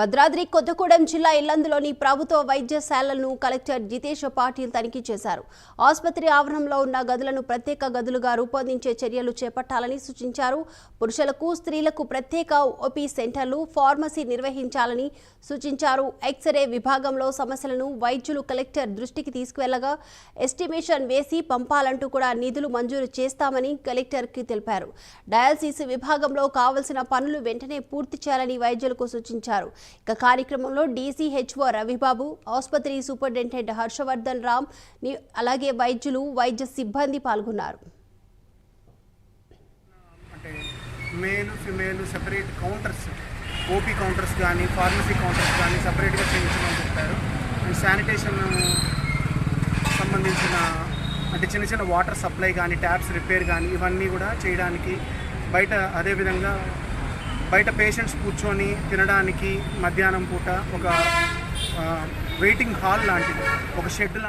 భద్రాద్రి కొత్తగూడెం జిల్లా ఇల్లందులోని ప్రభుత్వ వైద్యశాలలను కలెక్టర్ జితేష్ పాటిల్ తనిఖీ చేశారు. ఆసుపత్రి ఆవరణంలో ఉన్న గదులను ప్రత్యేక గదులుగా రూపొందించే చర్యలు చేపట్టాలని సూచించారు. పురుషులకు స్త్రీలకు ప్రత్యేక ఓపీ సెంటర్లు ఫార్మసీ నిర్వహించాలని సూచించారు. ఎక్స్రే విభాగంలో సమస్యలను వైద్యులు కలెక్టర్ దృష్టికి తీసుకువెళ్ళగా ఎస్టిమేషన్ వేసి పంపాలంటూ కూడా నిధులు మంజూరు చేస్తామని కలెక్టర్కి తెలిపారు. డయాలసిస్ విభాగంలో కావలసిన పనులు వెంటనే పూర్తి చేయాలని వైద్యులకు సూచించారు. ఇక కార్యక్రమంలో డీసీహెచ్ఓ రవిబాబు ఆసుపత్రి సూపరింటెండెంట్ హర్షవర్ధన్ రామ్ అలాగే వైద్యులు వైద్య సిబ్బంది పాల్గొన్నారు. అంటే male female separate counters OP counters కానీ ఫార్మసీ కౌంటర్స్ కానీ సపరేట్గా చేయించమని చెప్పారు. శానిటేషన్ సంబంధించిన అంటే చిన్న చిన్న వాటర్ సప్లై కానీ ట్యాప్స్ రిపేర్ కానీ ఇవన్నీ కూడా చేయడానికి బయట అదేవిధంగా బయట పేషెంట్స్ కూర్చొని తినడానికి మధ్యాహ్నం పూట ఒక వెయిటింగ్ హాల్ లాంటిది. ఒక షెడ్